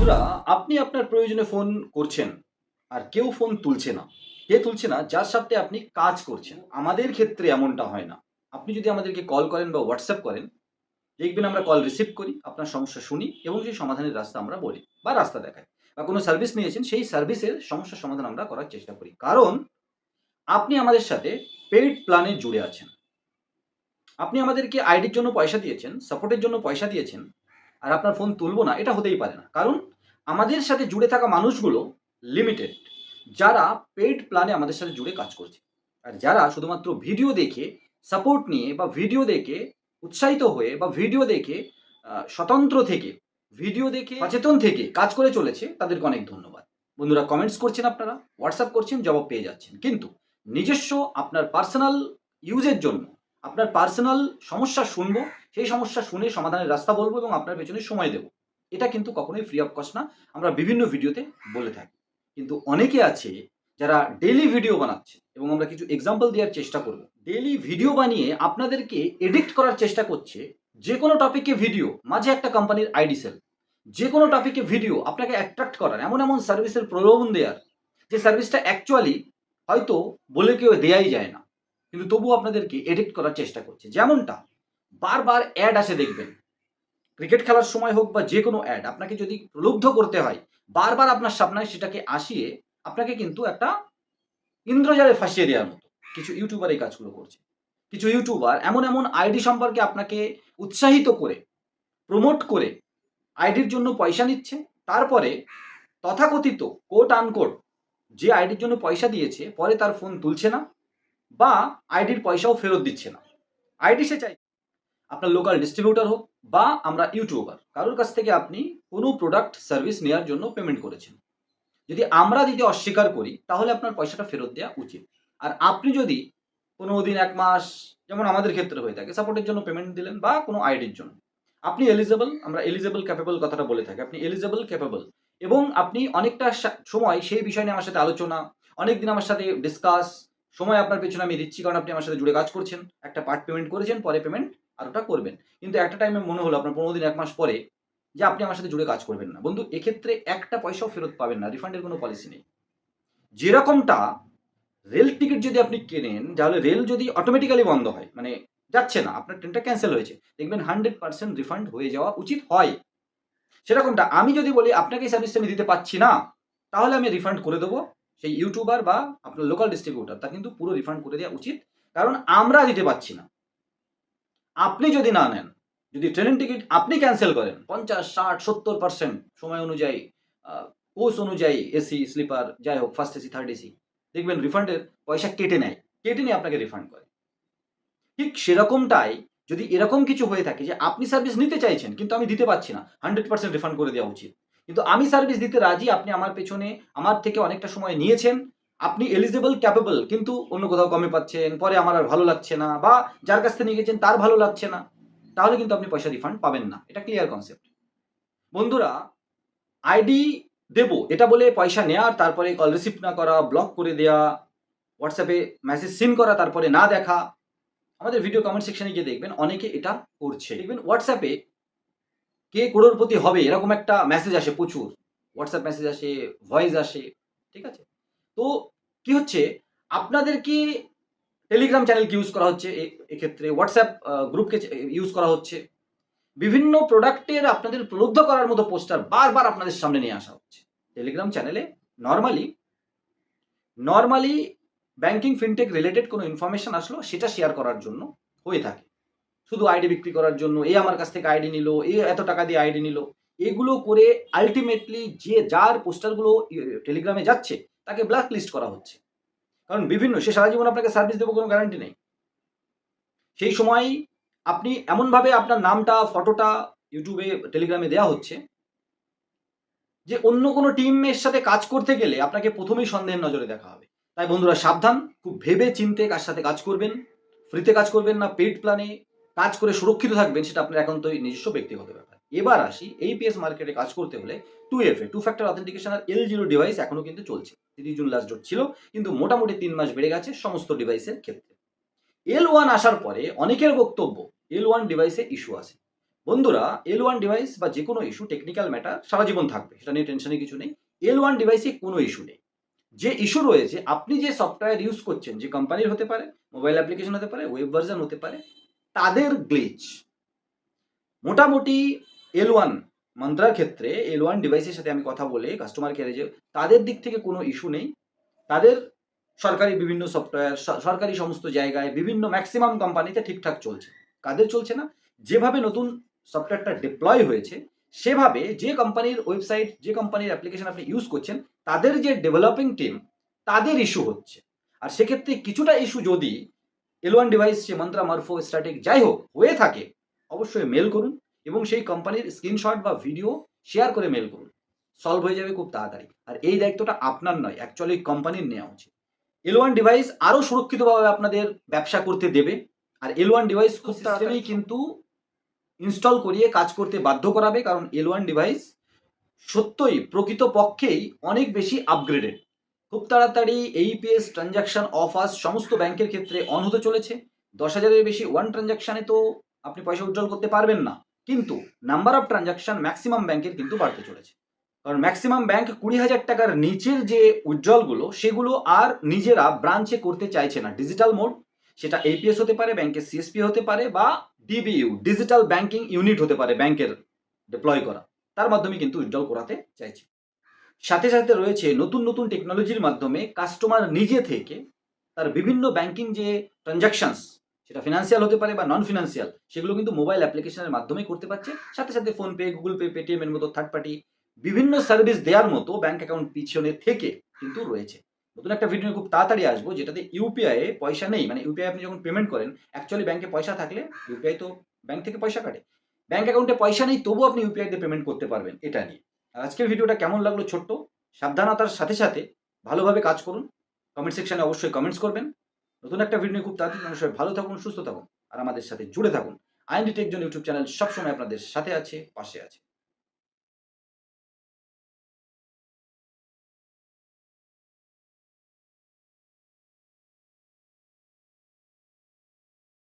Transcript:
বন্ধুরা, আপনি আপনার প্রয়োজনে ফোন করছেন আর কেউ ফোন তুলছে না। কে তুলছে না? যার সাথে আপনি কাজ করছেন। আমাদের ক্ষেত্রে এমনটা হয় না। আপনি যদি আমাদেরকে কল করেন বা হোয়াটসঅ্যাপ করেন, দেখবেন আমরা কল রিসিভ করি, আপনার সমস্যা শুনি এবং সেই সমাধানের রাস্তা আমরা বলি বা রাস্তা দেখাই বা কোনো সার্ভিস নিয়েছেন, সেই সার্ভিসের সমস্যার সমাধান আমরা করার চেষ্টা করি। কারণ আপনি আমাদের সাথে পেইড প্ল্যানে জুড়ে আছেন। আপনি আমাদেরকে আইডির জন্য পয়সা দিয়েছেন সাপোর্টের জন্য পয়সা দিয়েছেন, আর আপনার ফোন তুলবো না, এটা হতেই পারে না। কারণ আমাদের সাথে জুড়ে থাকা মানুষগুলো লিমিটেড যারা পেইড প্ল্যানে আমাদের সাথে জুড়ে কাজ করছে। আর যারা শুধুমাত্র ভিডিও দেখে সাপোর্ট নিয়ে বা ভিডিও দেখে, উৎসাহিত হয়ে বা ভিডিও দেখে স্বতন্ত্র থেকে ভিডিও দেখে, সচেতন থেকে কাজ করে চলেছে, তাদেরকে অনেক ধন্যবাদ। বন্ধুরা কমেন্টস করছেন আপনারা হোয়াটসঅ্যাপ করছেন, জবাব পেয়ে যাচ্ছেন। কিন্তু নিজস্ব আপনার পার্সোনাল ইউজের জন্য, আপনার পার্সোনাল সমস্যা শুনব, সেই সমস্যা শুনে সমাধানের রাস্তা বলব এবং আপনার পেছনে সময় দেবো। এটা কিন্তু কখনোই ফ্রি অফ কস্ট না। আমরা বিভিন্ন ভিডিওতে বলে থাকি। কিন্তু অনেকে আছে যারা ডেলি ভিডিও বানাচ্ছে এবং আমরা কিছু এক্সাম্পল দেওয়ার চেষ্টা করব। ডেলি ভিডিও বানিয়ে আপনাদেরকে এডিক্ট করার চেষ্টা করছে যে কোনো টপিকে ভিডিও মাঝে একটা কোম্পানির আইডি সেল যে কোনো টপিকে ভিডিও আপনাকে অ্যাট্রাক্ট করার, এমন এমন সার্ভিসের প্রলোভন দেওয়ার, যে সার্ভিসটা অ্যাকচুয়ালি হয়তো বলে কেউ দেয়াই যায় না। কিন্তু তবুও আপনাদেরকে এডিক্ট করার চেষ্টা করছে। যেমনটা, বারবার অ্যাড আসে দেখবেন। ক্রিকেট খেলার সময় হোক বা যে কোনো অ্যাড আপনাকে যদি প্রলুব্ধ করতে হয়, বারবার আপনার সামনে সেটাকে আসিয়ে আপনাকে কিন্তু একটা ইন্দ্রজালে ফাঁসিয়ে দেওয়ার মতো কিছু ইউটিউবার এই কাজগুলো করছে। কিছু ইউটিউবার এমন এমন আইডি সম্পর্কে আপনাকে উৎসাহিত করে প্রমোট করে আইডির জন্য পয়সা নিচ্ছে, তারপরে তথাকথিত কোট আনকোট যে আইডির জন্য পয়সা দিয়েছে, পরে তার ফোন তুলছে না বা আইডির পয়সাও ফেরত দিচ্ছে না। আইডি সে চাই আপনার লোকাল ডিস্ট্রিবিউটর হোক বা আমরা ইউটিউবার কারোর কাছ থেকে আপনি কোনো প্রোডাক্ট সার্ভিস নেওয়ার জন্য পেমেন্ট করেছেন। যদি আমরা দিতে অস্বীকার করি, তাহলে আপনার পয়সাটা ফেরত দেওয়া উচিত। আর আপনি যদি কোনো দিন এক মাস, যেমন আমাদের ক্ষেত্রে হয়ে থাকে সাপোর্টের জন্য পেমেন্ট দিলেন বা কোনো আইডির জন্য। আপনি এলিজেবল আমরা এলিজেবল ক্যাপেবল কথাটা বলে থাকি। আপনি এলিজেবল ক্যাপেবল এবং আপনি অনেকটা সময় সেই বিষয় নিয়ে আমার সাথে আলোচনা, অনেক দিন আমার সাথে ডিসকাস সময় আপনার পেছনে আমি দিচ্ছি, কারণ আপনি আমার সাথে জুড়ে কাজ করছেন। একটা পার্ট পেমেন্ট করেছেন, পরে পেমেন্ট আর ওটা করবেন। কিন্তু একটা টাইমে মনে হলো আপনার পনেরো দিন, এক মাস পরে যে আপনি আমার সাথে জুড়ে কাজ করবেন না। বন্ধু, এক্ষেত্রে একটা পয়সাও ফেরত পাবেন না রিফান্ডের কোনো পলিসি নেই। যেরকমটা রেল টিকিট যদি আপনি কেনেন, তাহলে রেল যদি অটোমেটিক্যালি বন্ধ হয় মানে যাচ্ছে না, আপনার ট্রেনটা ক্যান্সেল হয়েছে, দেখবেন হান্ড্রেড পার্সেন্ট রিফান্ড হয়ে যাওয়া উচিত হয়। সেরকমটা আমি যদি বলি, আপনাকে এই সার্ভিসটা আমি দিতে পারছি না, তাহলে আমি রিফান্ড করে দেবো সেই ইউটিউবার বা আপনার লোকাল ডিস্ট্রিবিউটার তা কিন্তু পুরো রিফান্ড করে দেওয়া উচিত, কারণ আমরা দিতে পারছি না। আপনি যদি না নেন, যদি ট্রেনের টিকিট আপনি ক্যান্সেল করেন, পঞ্চাশ, ষাট, সত্তর পার্সেন্ট সময় অনুযায়ী কোর্স অনুযায়ী এসি, স্লিপার, যাই হোক ফার্স্ট এসি থার্ড এসি দেখবেন রিফান্ডের পয়সা কেটে নেয়, কেটে নিয়ে আপনাকে রিফান্ড করে। ঠিক সেরকমটাই যদি এরকম কিছু হয়ে থাকে যে আপনি সার্ভিস নিতে চাইছেন, কিন্তু আমি দিতে পারছি না হান্ড্রেড পার্সেন্ট রিফান্ড করে দেওয়া উচিত। কিন্তু আমি সার্ভিস দিতে রাজি, আপনি আমার পেছনে, আমার থেকে অনেকটা সময় নিয়েছেন আপনি এলিজেবল ক্যাপেবল কিন্তু অন্য কোথাও কমে পাচ্ছেন, পরে আমার আর ভালো লাগছে না, বা যার কাছ থেকে নিয়ে গেছেন তার ভালো লাগছে না, তাহলে কিন্তু আপনি পয়সা রিফান্ড পাবেন না। এটা ক্লিয়ার কনসেপ্ট বন্ধুরা আইডি দেবো, এটা বলে পয়সা নেওয়া আর তারপরে কল রিসিভ না করা ব্লক করে দেওয়া হোয়াটসঅ্যাপে মেসেজ সিন করা, তারপরে না দেখা, আমাদের ভিডিও কমেন্ট সেকশনে গিয়ে দেখবেন, অনেকে এটা করছে। দেখবেন হোয়াটসঅ্যাপে কে করোড়পতি হবে, এরকম একটা মেসেজ আসে প্রচুর। হোয়াটসঅ্যাপ মেসেজ আসে ভয়েস আসে, ঠিক আছে? তো কি হচ্ছে? আপনাদের কি টেলিগ্রাম চ্যানেলকে ইউজ করা হচ্ছে? এক্ষেত্রে হোয়াটসঅ্যাপ গ্রুপকে ইউজ করা হচ্ছে। বিভিন্ন প্রোডাক্টের আপনাদের প্রলুব্ধ করার মতো পোস্টার বারবার আপনাদের সামনে নিয়ে আসা হচ্ছে। টেলিগ্রাম চ্যানেলে normally normally banking fintech related কোনো ইনফরমেশন আসলো, সেটা শেয়ার করার জন্য হয়ে থাকে। শুধু আইডি বিক্রি করার জন্য, এ আমার কাছ থেকে আইডি নিল, এ এত টাকা দিয়ে আইডি নিল, এগুলো করে আলটিমেটলি যে যার পোস্টারগুলো টেলিগ্রামে যাচ্ছে তাকে ব্ল্যাক লিস্ট করা হচ্ছে। কারণ বিভিন্ন, সে সারা জীবন আপনাকে সার্ভিস দেবো কোনো গ্যারান্টি নেই। সেই সময় আপনি এমনভাবে আপনার নামটা ফটোটা ইউটিউবে টেলিগ্রামে দেওয়া হচ্ছে যে অন্য কোনো টিমের সাথে কাজ করতে গেলে আপনাকে প্রথমেই সন্দেহের নজরে দেখা হবে। তাই বন্ধুরা, সাবধান, খুব ভেবে চিনতে কার সাথে কাজ করবেন ফ্রিতে কাজ করবেন না পেইড প্ল্যানে কাজ করে সুরক্ষিত থাকবেন, সেটা আপনার একান্তই নিজস্ব ব্যক্তিগত ব্যাপার। এবার আসি এই পিএস মার্কেটে কাজ করতে হলে two F A two factor authentication R L zero device এখনও কিন্তু চলছে। তিরিশ জুন লাস্ট ডেট ছিল, কিন্তু মোটামুটি তিন মাস বেড়ে গেছে সমস্ত ডিভাইসের ক্ষেত্রে। এল ওয়ান আসার পরে অনেকের বক্তব্য এল ওয়ান ডিভাইসে ইস্যু আছে। বন্ধুরা এল ওয়ান ডিভাইস বা যে কোনো ইস্যু টেকনিক্যাল ম্যাটার সারা জীবন থাকবে, সেটা নিয়ে টেনশনে কিছু নেই। এল ওয়ান ডিভাইসে কোনো ইস্যু নেই। যে ইস্যু রয়েছে, আপনি যে সফটওয়্যার ইউজ করছেন, যে কোম্পানির হতে পারে মোবাইল অ্যাপ্লিকেশন হতে পারে ওয়েব ভার্জন হতে পারে, তাদের গ্লিচ মোটামুটি এল ওয়ান মন্ত্রার ক্ষেত্রে এল ওয়ান ডিভাইসের সাথে আমি কথা বলে কাস্টমার কেয়ারে যে তাদের দিক থেকে কোনো ইস্যু নেই, তাদের সরকারি বিভিন্ন সফটওয়্যার সরকারি সমস্ত জায়গায় বিভিন্ন ম্যাক্সিমাম কোম্পানিতে ঠিকঠাক চলছে। কাদের চলছে না? যেভাবে নতুন সফটওয়্যারটা ডিপ্লয় হয়েছে, সেভাবে যে কোম্পানির ওয়েবসাইট যে কোম্পানির অ্যাপ্লিকেশন আপনি ইউজ করছেন, তাদের যে ডেভেলপিং টিম তাদের ইস্যু হচ্ছে। আর সেক্ষেত্রে কিছুটা ইস্যু যদি এল ওয়ান ডিভাইস সে মন্ত্রা, মারফো স্ট্যাটিক যাই হোক, হয়ে থাকে, অবশ্যই মেল করুন। এবং সেই কোম্পানির স্ক্রিনশট বা ভিডিও শেয়ার করে মেল করুন। সলভ হয়ে যাবে খুব তাড়াতাড়ি। আর এই দায়িত্বটা আপনার নয় অ্যাকচুয়ালি কোম্পানির নেওয়া উচিত। এল ওয়ান ডিভাইস আরও সুরক্ষিতভাবে আপনাদের ব্যবসা করতে দেবে। আর এল ওয়ান ডিভাইস খুব তাড়াতাড়ি। কিন্তু ইনস্টল করিয়ে কাজ করতে বাধ্য করাবে কারণ এল ওয়ান ডিভাইস সত্যই প্রকৃত পক্ষেই অনেক বেশি আপগ্রেডেড খুব তাড়াতাড়ি এইপিএস ট্রানজাকশন অফার্স সমস্ত ব্যাংকের ক্ষেত্রে অন হতে চলেছে। দশ হাজারের বেশি ওয়ান ট্রানজাকশানে তো আপনি পয়সা উজ্জ্বল করতে পারবেন না। কিন্তু নাম্বার অফ ট্রানজাকশন ম্যাক্সিমাম ব্যাংকের কিন্তু বাড়তে চলেছে। কারণ ম্যাক্সিমাম ব্যাংক কুড়ি হাজার টাকার নিচের যে উজ্জ্বলগুলো, সেগুলো আর নিজেরা ব্রাঞ্চে করতে চাইছে না। ডিজিটাল মোড সেটা এপিএস হতে পারে ব্যাংকের সিএসপি হতে পারে বা ডিবিইউ ডিজিটাল ব্যাংকিং ইউনিট হতে পারে ব্যাংকের ডিপ্লয় করা। তার মাধ্যমে কিন্তু উজ্জ্বল করাতে চাইছে। সাথে সাথে রয়েছে নতুন নতুন টেকনোলজির মাধ্যমে কাস্টমার নিজে থেকে তার বিভিন্ন ব্যাংকিং যে ট্রানজাকশনস সেটা ফিনান্সিয়াল হতে পারে বা নন ফিনান্সিয়াল সেগুলো কিন্তু মোবাইল অ্যাপ্লিকেশনের মাধ্যমে করতে পারছে। সাথে সাথে ফোনপে গুগল পে পেটিএম এর মতো থার্ড পার্টি বিভিন্ন সার্ভিস দেওয়ার মতো ব্যাংক অ্যাকাউন্ট পিছনে থেকে কিন্তু রয়েছে। নতুন একটা ভিডিও খুব তাড়াতাড়ি আসব, যেটাতে ইউপিআই এ পয়সা নেই মানে ইউপিআই আপনি যখন পেমেন্ট করেন অ্যাকচুয়ালি ব্যাংকে পয়সা থাকলে ইউপিআই তো ব্যাংক থেকে পয়সা কাটে। ব্যাংক অ্যাকাউন্টে পয়সা নেই, তবুও আপনি ইউপিআই দিয়ে পেমেন্ট করতে পারবেন, এটা নিয়ে। আর আজকের ভিডিওটা কেমন লাগল ছোট্ট? সাবধানতার সাথে সাথে ভালোভাবে কাজ করুন। কমেন্ট সেকশনে অবশ্যই কমেন্টস করবেন। নতুন একটা ভিডিও খুব তাড়াতাড়ি অবশ্যই ভালো থাকুন, সুস্থ থাকুন, আর আমাদের সাথে জুড়ে থাকুন। আইনডি টেকজন ইউটিউব চ্যানেল সবসময় আপনাদের সাথে আছে, পাশে আছে।